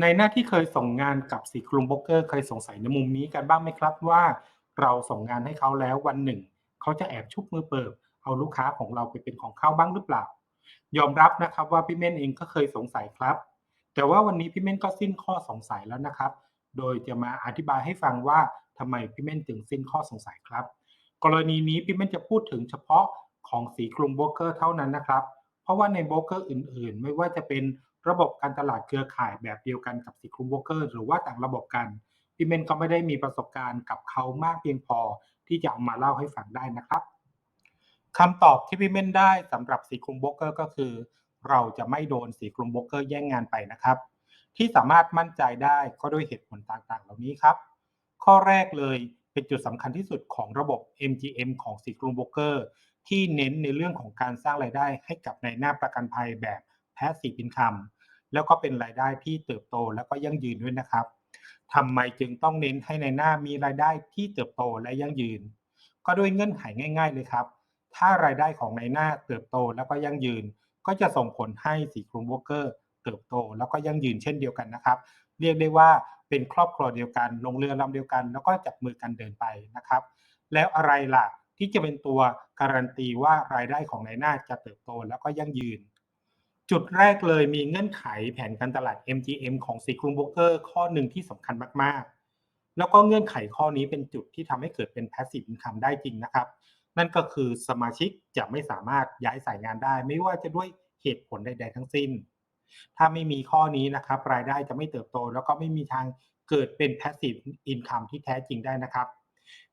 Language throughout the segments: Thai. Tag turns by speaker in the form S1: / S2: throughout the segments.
S1: ในหน้าที่เคยส่งงานกับสีกลุ่มโบรกเกอร์เคยสงสัยในมุมนี้กันบ้างไหมครับว่า เราส่งงานให้เขาแล้ววันหนึ่ง เขาจะแอบชุบมือเปิบเอาลูกค้าของเราไปเป็นของเขาบ้างหรือเปล่า ยอมรับนะครับว่าพี่เม่นเองก็เคยสงสัยครับ แต่ว่าวันนี้พี่เม่นก็สิ้นข้อสงสัยแล้วนะครับ โดยจะมาอธิบายให้ฟังว่าทำไมพี่เม่นถึงสิ้นข้อสงสัยครับ กรณีนี้พี่เม่นจะพูดถึงเฉพาะของสีกลุ่มโบรกเกอร์เท่านั้นนะครับ เพราะว่าในโบรกเกอร์อื่น ๆ ไม่ว่าจะเป็น ระบบการตลาดเครือข่ายแบบเดียวกันกับสีกลุ่มโบเกอร์หรือว่าต่างระบบกันพี่เมนก็ไม่ได้มีประสบการณ์กับเขามากเพียงพอที่จะเอามาเล่าให้ฟังได้นะครับคำตอบที่พี่เมนได้สำหรับสีกลุ่มโบรกเกอร์ก็คือ เราจะไม่โดนสีกลุ่มโบรกเกอร์แย่งงานไปนะครับ ที่สามารถมั่นใจได้ก็ด้วยเหตุผลต่างๆ เหล่านี้ครับ ข้อแรกเลยเป็นจุดสำคัญที่สุดของระบบ MGM ของสีกลุ่มโบรกเกอร์ที่เน้นในเรื่องของการสร้างรายได้ให้กับในหน้าประกันภัยแบบ Passive Income แล้วก็เป็นรายได้ที่เติบโตแล้วก็ยั่งยืนด้วยนะครับทำไมจึงต้องเน้นให้ในหน้ามีรายได้ที่เติบโตและยั่งยืน ก็ด้วยเงื่อนไขง่าย ๆ เลยครับ ถ้ารายได้ของในหน้าเติบโตแล้วก็ยั่งยืน ก็จะส่งผลให้สีกลุ่มโบเกอร์เติบโตแล้วก็ยั่งยืนเช่นเดียวกันนะครับ เรียกได้ว่าเป็นครอบครัวเดียวกัน ลงเรือลำเดียวกัน แล้วก็จับมือกันเดินไปนะครับ แล้วอะไรล่ะที่จะเป็นตัวการันตีว่ารายได้ของนายหน้าจะเติบโตแล้วก็ยั่งยืน จุดแรกเลยมีเงื่อนไขแผนการตลาด MGM ของสีกรุงโบรกเกอร์ข้อหนึ่งที่สำคัญมากๆ แล้วก็เงื่อนไขข้อนี้เป็นจุดที่ทำให้เกิดเป็น passive income ได้จริงนะครับ นั่นก็คือสมาชิกจะไม่สามารถย้ายสายงานได้ ไม่ว่าจะด้วยเหตุผลใด ๆ ทั้งสิ้น ถ้าไม่มีข้อนี้นะครับ รายได้จะไม่เติบโต แล้วก็ไม่มีทางเกิดเป็น passive income ที่แท้จริงได้นะครับ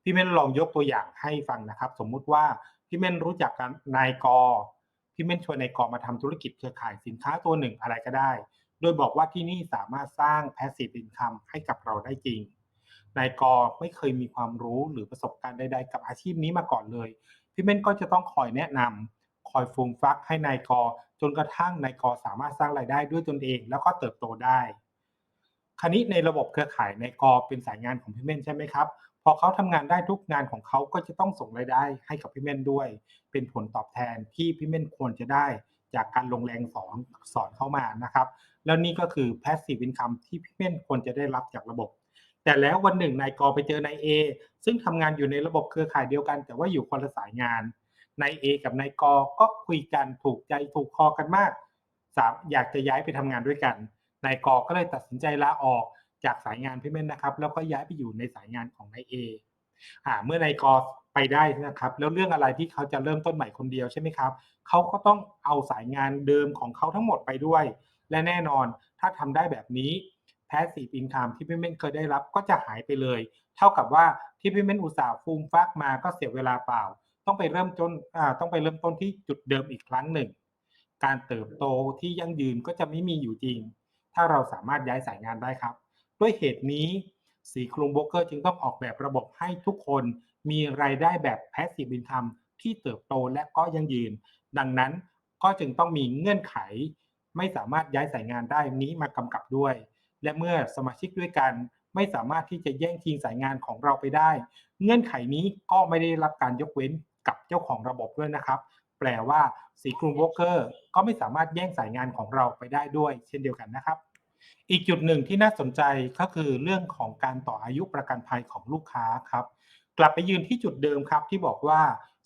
S1: พี่เม่นลองยกตัวอย่างให้ฟังนะครับ สมมุติว่าพี่เม่นรู้จักกันนายก พี่เม่นชวนนายกมาทำธุรกิจเครือข่ายสินค้าตัวหนึ่งอะไรก็ได้ โดยบอกว่าที่นี่สามารถสร้างแพสซีฟอินคัมให้กับเราได้จริงนายกไม่เคยมีความรู้หรือประสบการณ์ใดๆกับอาชีพนี้มาก่อนเลย พี่เม่นก็จะต้องคอยแนะนำคอยฟูมฟักให้นายกจนกระทั่งนายกสามารถสร้างรายได้ด้วยตนเอง แล้วก็เติบโตได้ คราวนี้ในระบบเครือข่ายในายกเป็นสายงานของพี่เม่นใช่ไหมครับพอเขาทำงานได้ทุกงานของเขาก็จะต้องส่งรายได้ให้กับพี่เม่นด้วย เป็นผลตอบแทนที่พี่เม่นควรจะได้จากการลงแรงสอนสอนเข้ามานะครับ แล้วนี่ก็คือ passive income ที่พี่เม่นควรจะได้รับจากระบบ แต่แล้ววันหนึ่งนายกไปเจอนายเอซึ่งทำงานอยู่ในระบบเครือข่ายเดียวกัน แต่ว่าอยู่คนละสายงานนายเอกับนายกก็คุยกันถูกใจถูกคอกันมากสามอยากจะย้ายไปทำงานด้วยกัน นายกก็เลยตัดสินใจลาออกจากสายงานพี่เม่นนะครับ แล้วก็ย้ายไปอยู่ในสายงานของนายเออ่าเมื่อนายกไปได้นะครับ แล้วเรื่องอะไรที่เขาจะเริ่มต้นใหม่คนเดียวใช่ไหมครับเขาก็ต้องเอาสายงานเดิมของเขาทั้งหมดไปด้วย และแน่นอนถ้าทำได้แบบนี้ passive income ที่พี่เม่นเคยได้รับก็จะหายไปเลย เท่ากับว่าที่พี่เม่นอุตส่าห์ฟูมฟักมาก็เสียเวลาเปล่า ต้องไปเริ่มต้นอ่าต้องไปเริ่มต้นที่จุดเดิมอีกครั้งหนึ่ง การเติบโตที่ยั่งยืนก็จะไม่มีอยู่จริง ถ้าเราสามารถย้ายสายงานได้ครับ ด้วยเหตุนี้สีคลุงโบกเกอร์จึงต้องออกแบบระบบให้ทุกคนมีรายได้แบบ passive income ที่เติบโตและก็ยั่งยืน ดังนั้นก็จึงต้องมีเงื่อนไข ไม่สามารถย้ายสายงานได้นี้มากำกับด้วย และเมื่อสมาชิกด้วยกันไม่สามารถที่จะแย่งชิงสายงานของเราไปได้ เงื่อนไขนี้ก็ไม่ได้รับการยกเว้นกับเจ้าของระบบด้วยนะครับ แปลว่าสีกรุงโบรกเกอร์ก็ไม่สามารถแย่งสายงานของเราไปได้ด้วย เช่นเดียวกันนะครับ อีกจุดหนึ่งที่น่าสนใจก็คือเรื่องของการต่ออายุประกันภัยของลูกค้าครับกลับไปยืนที่จุดเดิมครับที่บอกว่า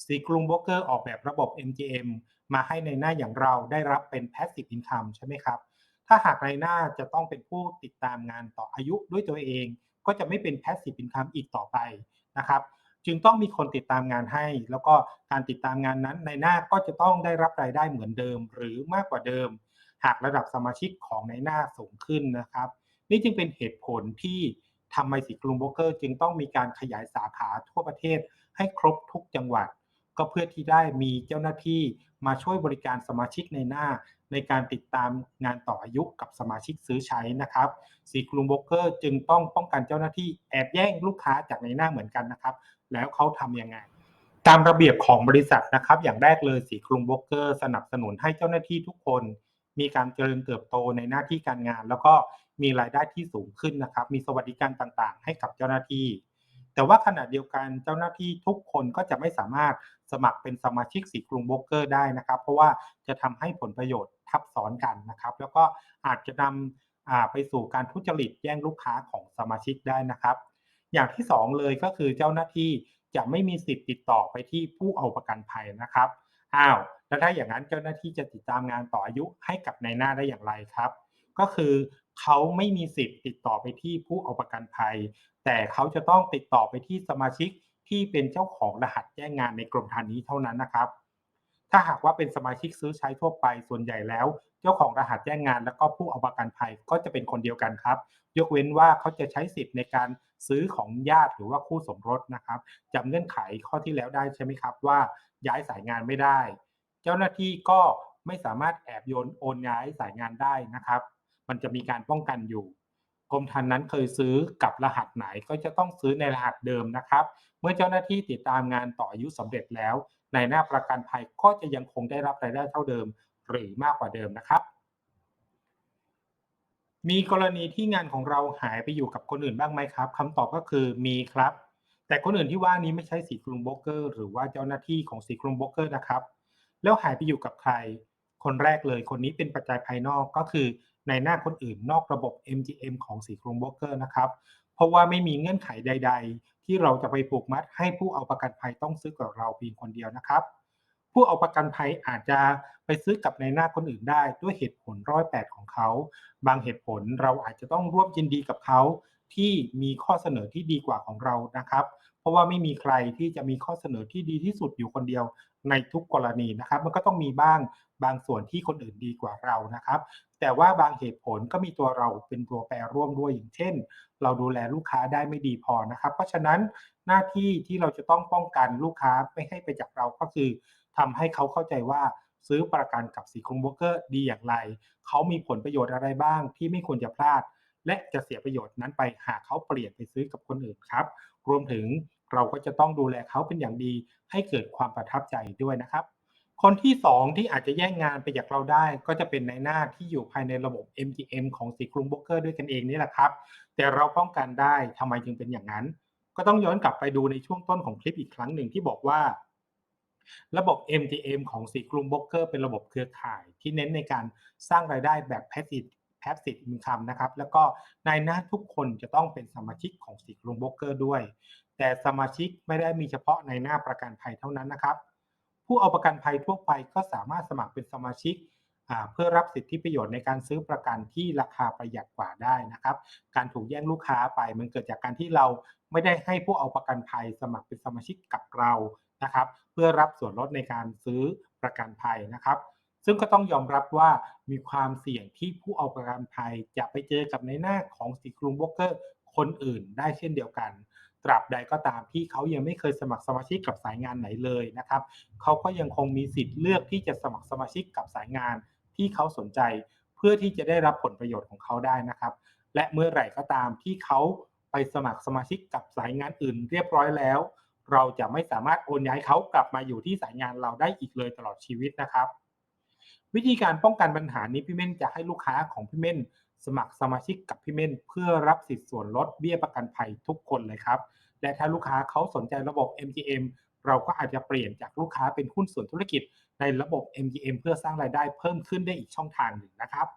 S1: สีกรุงโบรกเกอร์ออกแบบระบบ MGM มาให้ในหน้าอย่างเราได้รับเป็น passive income ใช่ไหมครับ ถ้าหากในหน้าจะต้องเป็นผู้ติดตามงานต่ออายุด้วยตัวเอง ก็จะไม่เป็น passive income อีกต่อไปนะครับจึงต้องมีคนติดตามงานให้ แล้วก็การติดตามงานนั้นในหน้าก็จะต้องได้รับรายได้เหมือนเดิม หรือมากกว่าเดิม หากระดับสมาชิกของในหน้าสูงขึ้นนะครับ นี่จึงเป็นเหตุผลที่ทำไมสีกรุงโบรกเกอร์ จึงต้องมีการขยายสาขาทั่วประเทศให้ครบทุกจังหวัด ก็เพื่อที่ได้มีเจ้าหน้าที่มาช่วยบริการสมาชิกในหน้า ในการติดตามงานต่ออายุกับสมาชิกซื้อใช้นะครับสีกรุงโบรกเกอร์จึงต้องป้องกันเจ้าหน้าที่แอบแย่งลูกค้าจากในหน้าเหมือนกันนะครับ แล้วเขาทำยังไงตามระเบียบของบริษัทนะครับ อย่างแรกเลยสีกรุงโบรกเกอร์ สนับสนุนให้เจ้าหน้าที่ทุกคน มีการเจริญเติบโตในหน้าที่การงาน แล้วก็มีรายได้ที่สูงขึ้นนะครับ มีสวัสดิการต่างๆ ให้กับเจ้าหน้าที่ แต่ว่าขณะเดียวกันเจ้าหน้าที่ทุกคนก็จะไม่สามารถสมัครเป็นสมาชิกสีกรุงโบกเกอร์ได้นะครับ เพราะว่าจะทำให้ผลประโยชน์ทับซ้อนกันนะครับ แล้วก็อาจจะนอ่าไปสู่การทุจริตแย่งลูกค้าของสมาชิกได้นะครับ อย่างที่สองเลยก็คือเจ้าหน้าที่จะไม่มีสิทธิ์ติดต่อไปที่ผู้เอาประกันภัยนะครับ อ้าว แล้วถ้าอย่างนั้นเจ้าหน้าที่จะติดตามงานต่ออายุให้กับนายหน้าได้อย่างไรครับ ก็คือเขาไม่มีสิทธิ์ติดต่อไปที่ผู้เอาประกันภัย แต่เขาจะต้องติดต่อไปที่สมาชิกที่เป็นเจ้าของรหัสแจ้งงานในกรมธรรม์นี้เท่านั้นนะครับ ถ้าหากว่าเป็นสมาชิกซื้อใช้ทั่วไปส่วนใหญ่แล้ว เจ้าของรหัสแจ้งงาน แล้วก็ผู้เอาประกันภัยก็จะเป็นคนเดียวกันครับ ยกเว้นว่าเขาจะใช้สิทธิ์ในการ ซื้อของญาติหรือว่าคู่สมรสนะครับจำเงื่อนไขข้อที่แล้วได้ใช่ไหมครับว่าย้ายสายงานไม่ได้ เจ้าหน้าที่ก็ไม่สามารถแอบโยนโอนย้ายสายงานได้นะครับ มันจะมีการป้องกันอยู่กรมธรรม์นั้นเคยซื้อกับรหัสไหนก็จะต้องซื้อในรหัสเดิมนะครับ เมื่อเจ้าหน้าที่ติดตามงานต่ออายุสำเร็จแล้ว ในหน้าประกันภัยก็จะยังคงได้รับรายได้เท่าเดิม หรือมากกว่าเดิมนะครับ มีกรณีที่งานของเราหายไปอยู่กับคนอื่นบ้างไหมครับคำตอบก็คือมีครับ แต่คนอื่นที่ว่านี้ไม่ใช่สีกรุงโบรกเกอร์ หรือว่าเจ้าหน้าที่ของสีกรุงโบรกเกอร์นะครับ แล้วหายไปอยู่กับใคร คนแรกเลยคนนี้เป็นปัจจัยภายนอกก็คือในหน้าคนอื่นนอกระบบ MGM ของสีกรุงโบรกเกอร์นะครับ เพราะว่าไม่มีเงื่อนไขใด ๆ ที่เราจะไปผูกมัดให้ผู้เอาประกันภัยต้องซื้อกับเราเพียงคนเดียวนะครับ ผู้เอาประกันภัยอาจจะไปซื้อกับในหน้าคนอื่นได้ด้วยเหตุผลร้อยแปดของเขา บางเหตุผลเราอาจจะต้องร่วมยินดีกับเขาที่มีข้อเสนอที่ดีกว่าของเรานะครับ เพราะว่าไม่มีใครที่จะมีข้อเสนอที่ดีที่สุดอยู่คนเดียวในทุกกรณีนะครับ มันก็ต้องมีบ้างบางส่วนที่คนอื่นดีกว่าเรานะครับ แต่ว่าบางเหตุผลก็มีตัวเราเป็นตัวแปรร่วมด้วยอย่างเช่น เราดูแลลูกค้าได้ไม่ดีพอนะครับ เพราะฉะนั้นหน้าที่ที่เราจะต้องป้องกันลูกค้าไม่ให้ไปจากเราก็คือ ทำให้เขาเข้าใจว่าซื้อประกันกับสีคงโบรกเกอร์ดีอย่างไร เขามีผลประโยชน์อะไรบ้าง ที่ไม่ควรจะพลาด และจะเสียประโยชน์นั้นไปหากเขาเปลี่ยนไปซื้อกับคนอื่นครับ รวมถึงเราก็จะต้องดูแลเขาเป็นอย่างดี ให้เกิดความประทับใจด้วยนะครับ คนที่ 2 ที่อาจจะแย่งงานไปจากเราได้ ก็จะเป็นในหน้าที่อยู่ภายในระบบ MGM ของสีกรุงโบรกเกอร์ด้วยกันเองนี่แหละครับ แต่เราป้องกันได้ทำไมจึงเป็นอย่างนั้น ก็ต้องย้อนกลับไปดูในช่วงต้นของคลิปอีกครั้งหนึ่งที่บอกว่า ระบบ MTM ของสีกรุงโบรกเกอร์เป็นระบบเครือข่ายที่เน้นในการสร้างรายได้แบบ passive passive income นะครับแล้วก็นายหน้าทุกคนจะต้องเป็นสมาชิกของสีกรุงโบรกเกอร์ด้วย แต่สมาชิกไม่ได้มีเฉพาะในหน้าประกันภัยเท่านั้นนะครับ ผู้เอาประกันภัยทั่วไปก็สามารถสมัครเป็นสมาชิก เพื่อรับสิทธิประโยชน์ในการซื้อประกันที่ราคาประหยัดกว่าได้นะครับ การถูกแย่งลูกค้าไปมันเกิดจากการที่เราไม่ได้ให้ผู้เอาประกันภัยสมัครเป็นสมาชิกกับเรานะครับ เพื่อรับส่วนลดในการซื้อประกันภัยนะครับ ซึ่งก็ต้องยอมรับว่ามีความเสี่ยงที่ผู้เอาประกันภัยจะไปเจอกับในหน้าของสีกรุงโบรกเกอร์คนอื่นได้เช่นเดียวกัน ตราบใดก็ตามที่เขายังไม่เคยสมัครสมาชิกกับสายงานไหนเลยนะครับ เขาก็ยังคงมีสิทธิ์เลือกที่จะสมัครสมาชิกกับสายงาน ที่เขาสนใจ เพื่อที่จะได้รับผลประโยชน์ของเขาได้นะครับ และเมื่อไหร่ก็ตามที่เขาไปสมัครสมาชิกกับสายงานอื่นเรียบร้อยแล้ว เราจะไม่สามารถโอนย้ายเขากลับมาอยู่ที่สายงานเราได้อีกเลยตลอดชีวิตนะครับ วิธีการป้องกันปัญหานี้พี่เม่นจะให้ลูกค้าของพี่เม่นสมัครสมาชิกกับพี่เม่นเพื่อรับสิทธิ์ส่วนลดเบี้ยประกันภัยทุกคนเลยครับ และถ้าลูกค้าเขาสนใจระบบ MGM เราก็อาจจะเปลี่ยนจากลูกค้าเป็นหุ้นส่วนธุรกิจ ในระบบ MGM เพื่อสร้างรายได้เพิ่มขึ้นได้อีกช่องทางหนึ่งนะครับ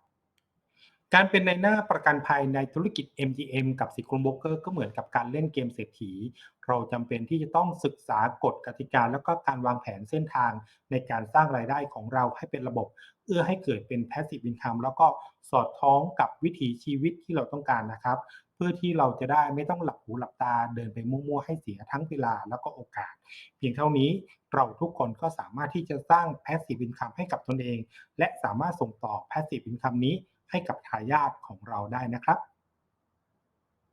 S1: การเป็นในหน้าประกันภัยในธุรกิจ MGM กับสิกรุงโบกเกอร์ก็เหมือนกับการเล่นเกมเศรษฐี เราจำเป็นที่จะต้องศึกษากฎกติกาแล้วก็การวางแผนเส้นทางในการสร้างรายได้ของเราให้เป็นระบบ เอื้อให้เกิดเป็น passive income แล้วก็สอดคล้องกับวิถีชีวิตที่เราต้องการนะครับ เพื่อที่เราจะได้ไม่ต้องหลับหูหลับตาเดินไปมั่วๆให้เสียทั้งเวลาแล้วก็โอกาส เพียงเท่านี้เราทุกคนก็สามารถที่จะสร้าง passive income ให้กับตนเอง และสามารถส่งต่อ passive income นี้ ให้กับทายาทของเราได้นะครับ